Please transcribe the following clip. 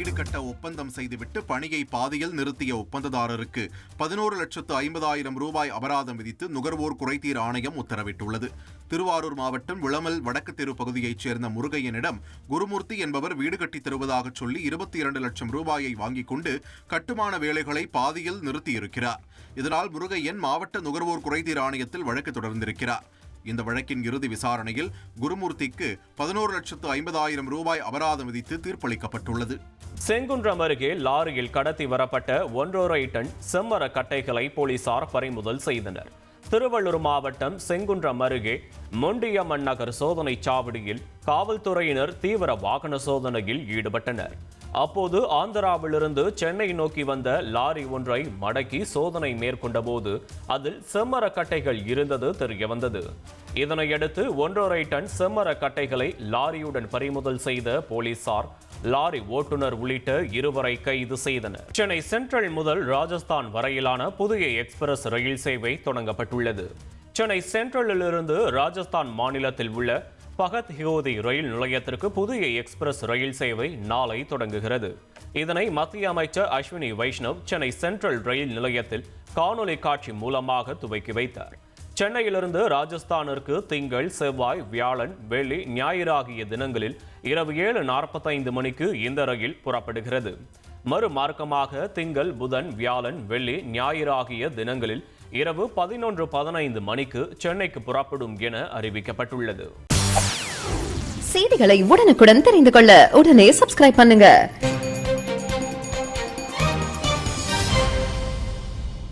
வீடு கட்ட ஒப்பந்தம் செய்துவிட்டு பணியை பாதியில் நிறுத்திய ஒப்பந்ததாரருக்கு பதினோரு லட்சத்து ஐம்பதாயிரம் ரூபாய் அபராதம் விதித்து நுகர்வோர் குறைதீர் ஆணையம் உத்தரவிட்டுள்ளது. திருவாரூர் மாவட்டம் விளமல் வடக்கு தெரு பகுதியைச் சேர்ந்த முருகையனிடம் குருமூர்த்தி என்பவர் வீடு கட்டித் தருவதாக சொல்லி இருபத்தி இரண்டு லட்சம் ரூபாயை வாங்கிக் கொண்டு கட்டுமான வேலைகளை பாதியில் நிறுத்தியிருக்கிறார். இதனால் முருகையன் மாவட்ட நுகர்வோர் குறைதீர் ஆணையத்தில் வழக்கு தொடர்ந்திருக்கிறார். இந்த வழக்கின் இறுதி விசாரணையில் குருமூர்த்திக்கு பதினோரு லட்சத்து ஐம்பதாயிரம் ரூபாய் அபராதம் விதித்து தீர்ப்பளிக்கப்பட்டுள்ளது. செங்குன்றம் அருகே லாரியில் கடத்தி வரப்பட்ட ஒன்றரை டன் செம்மர கட்டைகளை போலீசார் பறிமுதல் செய்தனர். திருவள்ளூர் மாவட்டம் செங்குன்றம் அருகே மொண்டியம்மன் நகர் சோதனை சாவடியில் காவல்துறையினர் தீவிர வாகன சோதனையில் ஈடுபட்டனர். அப்போது ஆந்திராவிலிருந்து சென்னை நோக்கி வந்த லாரி ஒன்றை மடக்கி சோதனை மேற்கொண்டபோது அதில் செம்மர கட்டைகள் இருந்தது தெரியவந்தது இதனையடுத்து ஒன்றரை டன் செம்மர கட்டைகளை லாரியுடன் பறிமுதல் செய்த போலீசார் லாரி ஓட்டுநர் உள்ளிட்ட இருவரை கைது செய்தனர். சென்னை சென்ட்ரல் முதல் ராஜஸ்தான் வரையிலான புதிய எக்ஸ்பிரஸ் ரயில் சேவை தொடங்கப்பட்டுள்ளது. சென்னை சென்ட்ரலிலிருந்து ராஜஸ்தான் மாநிலத்தில் உள்ள பகத் ஹியோதி ரயில் நிலையத்திற்கு புதிய எக்ஸ்பிரஸ் ரயில் சேவை நாளை தொடங்குகிறது. இதனை மத்திய அமைச்சர் அஸ்வினி வைஷ்ணவ் சென்னை சென்ட்ரல் ரயில் நிலையத்தில் காணொலி காட்சி மூலமாக துவக்கி வைத்தார். சென்னையிலிருந்து ராஜஸ்தானிற்கு திங்கள் செவ்வாய் வியாழன் வெள்ளி ஞாயிறு ஆகிய தினங்களில் இரவு ஏழு நாற்பத்தைந்து மணிக்கு இந்த ரயில் புறப்படுகிறது. மறுமார்க்கமாக திங்கள் புதன் வியாழன் வெள்ளி ஞாயிறு ஆகிய தினங்களில் இரவு பதினொன்று பதினைந்து மணிக்கு சென்னைக்கு புறப்படும் என அறிவிக்கப்பட்டுள்ளது. செய்திகளை உடனுக்குடன் தெரிந்து கொள்ள உடனே சப்ஸ்கிரைப் பண்ணுங்க.